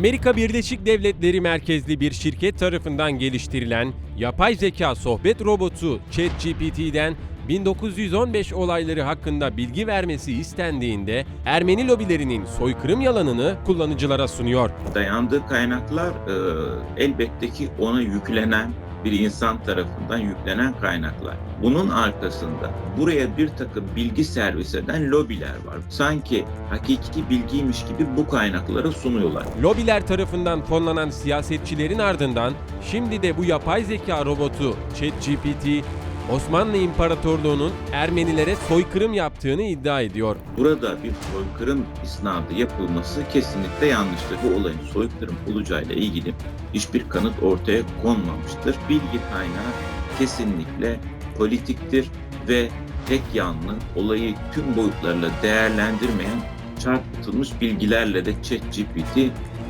Amerika Birleşik Devletleri merkezli bir şirket tarafından geliştirilen yapay zeka sohbet robotu ChatGPT'den 1915 olayları hakkında bilgi vermesi istendiğinde Ermeni lobilerinin soykırım yalanını kullanıcılara sunuyor. dayandığı kaynaklar e, elbette ki ona yüklenen bir insan tarafından yüklenen kaynaklar. Bunun arkasında buraya bir takım bilgi servis eden lobiler var. Sanki hakiki bilgiymiş gibi bu kaynakları sunuyorlar. Lobiler tarafından fonlanan siyasetçilerin ardından şimdi de bu yapay zeka robotu ChatGPT Osmanlı İmparatorluğu'nun Ermenilere soykırım yaptığını iddia ediyor. Burada bir soykırım isnadı yapılması kesinlikle yanlıştır. Bu olayın soykırım olacağıyla ilgili hiçbir kanıt ortaya konmamıştır. Bilgi kaynağı kesinlikle politiktir ve tek yanlı olayı tüm boyutlarıyla değerlendirmeyen çarpıtılmış bilgilerle de ChatGPT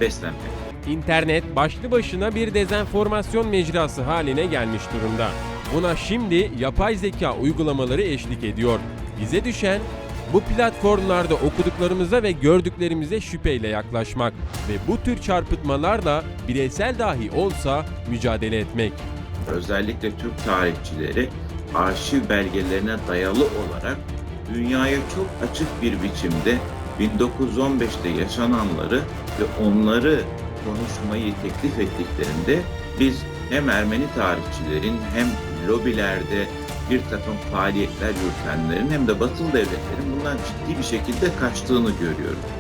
beslenmektedir. İnternet başlı başına bir dezenformasyon mecrası haline gelmiş durumda. Buna şimdi yapay zeka uygulamaları eşlik ediyor. Bize düşen bu platformlarda okuduklarımıza ve gördüklerimize şüpheyle yaklaşmak ve bu tür çarpıtmalarla bireysel dahi olsa mücadele etmek. özellikle Türk tarihçileri arşiv belgelerine dayalı olarak dünyaya çok açık bir biçimde 1915'te yaşananları ve onları konuşmayı teklif ettiklerinde biz hem Ermeni tarihçilerin hem lobilerde bir takım faaliyetler yürütenlerin hem de batılı devletlerin bundan ciddi bir şekilde kaçtığını görüyoruz.